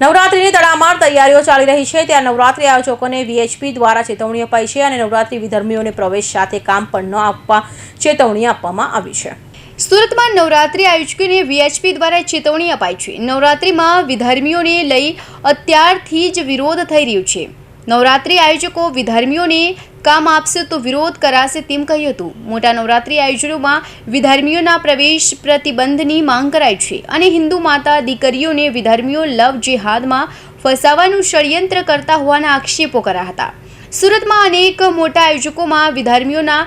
નવરાત્રિની તડામાર તૈયારીઓ ચાલી રહી છે. ત્યાં નવરાત્રિ આયોજકોને વીએચપી દ્વારા ચેતવણી અપાઈ છે અને નવરાત્રિ વિધર્મીઓને પ્રવેશ સાથે કામ પણ ન આપવા ચેતવણી આપવામાં આવી છે. સુરતમાં નવરાત્રી આયોજકોને વીએચપી દ્વારા ચેતવણી અપાઈ છે. નવરાત્રિમાં વિધર્મીઓને લઈ અત્યારથી જ વિરોધ થઈ રહ્યો છે. નવરાત્રી આયોજકો વિધર્મીઓને કામ આપશે તો વિરોધ કરાશે તેમ કહ્યું હતું. મોટા નવરાત્રી આયોજનોમાં વિધર્મીઓના પ્રવેશ પ્રતિબંધની માંગ કરાઈ છે અને હિન્દુ માતા દીકરીઓને વિધર્મીઓ લવ જેહાદમાં ફસાવાનું ષડયંત્ર કરતા હોવાના આક્ષેપો કર્યા હતા. સુરતમાં અનેક મોટા આયોજકોમાં વિધર્મીઓના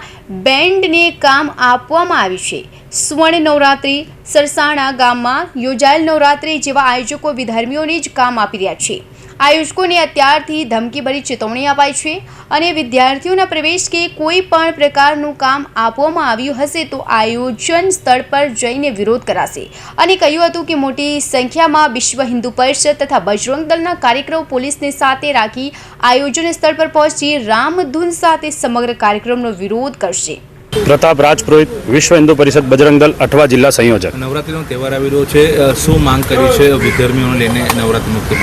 બેન્ડને કામ આપવામાં આવ્યું છે. સુવર્ણ નવરાત્રિ, સરસાણા ગામમાં યોજાયેલ નવરાત્રી જેવા આયોજકો વિધર્મીઓને જ કામ આપી રહ્યા છે. આયોજકોને અત્યારથી ધમકીભરી ચેતવણી અપાઈ છે અને વિદ્યાર્થીઓના પ્રવેશ કે કોઈ પણ પ્રકારનું કામ આપવામાં આવ્યું હશે તો આયોજન સ્થળ પર જઈને વિરોધ કરાશે. અને કહ્યું હતું કે મોટી સંખ્યામાં વિશ્વ હિન્દુ પરિષદ તથા બજરંગ દળના કાર્યક્રમો પોલીસને સાથે રાખી આયોજન સ્થળ પર પહોંચી રામધૂન સાથે સમગ્ર કાર્યક્રમનો વિરોધ કરશે. પ્રતાપ રાજપુરોહિત વિશ્વ હિન્દુ પરિષદ બજરંગ દળ અઠવા જિલ્લા સંયોજક. નવરાત્રીનો તહેવાર આવી રહ્યો છે. શું માંગ કરી છે વિધર્મીઓને લઈને નવરાત્રી મુક્તિ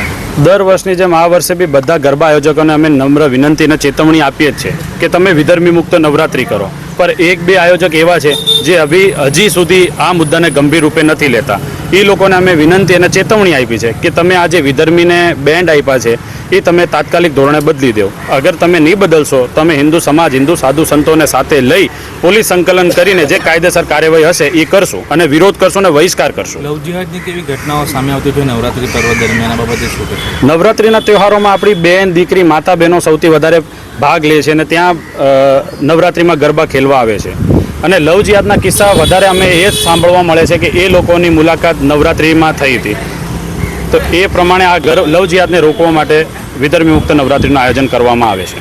દર વર્ષની જેમ આ વર્ષે બી બધા ગરબા આયોજકોને અમે નમ્ર વિનંતી અને ચેતવણી આપીએ જ છે કે તમે વિધર્મી મુક્ત નવરાત્રી કરો. પર એક બે આયોજક એવા છે જે હજી હજી સુધી આ મુદ્દાને ગંભીર રૂપે નથી લેતા. એ લોકોને અમે વિનંતી અને ચેતવણી આપી છે કે તમે આ જે વિધર્મીને બેન્ડ આપ્યા છે એ તમે તાત્કાલિક ધોરણે બદલી દો. અગર તમે નહીં બદલશો તમે હિન્દુ સમાજ હિન્દુ સાધુ સંતોને સાથે લઈ પોલીસ સંકલન કરીને જે કાયદેસર કાર્યવાહી હશે એ કરશું અને વિરોધ કરશો અને બહિષ્કાર કરશું. લવ જિહાદની કેવી ઘટનાઓ સામે આવતી હોય નવરાત્રી પર્વ દરમિયાન બાબતે શું નવરાત્રિના તહેવારોમાં આપણી બેન દીકરી માતા બહેનો સૌથી વધારે ભાગ લે છે અને ત્યાં નવરાત્રીમાં ગરબા ખેલવા આવે છે. અને લવ કિસ્સા વધારે અમે એ જ સાંભળવા મળે છે કે એ લોકોની મુલાકાત નવરાત્રિમાં થઈ હતી. તો એ પ્રમાણે આ ઘર લવ રોકવા માટે વિધર્મી મુક્ત નવરાત્રિનું આયોજન કરવામાં આવે છે.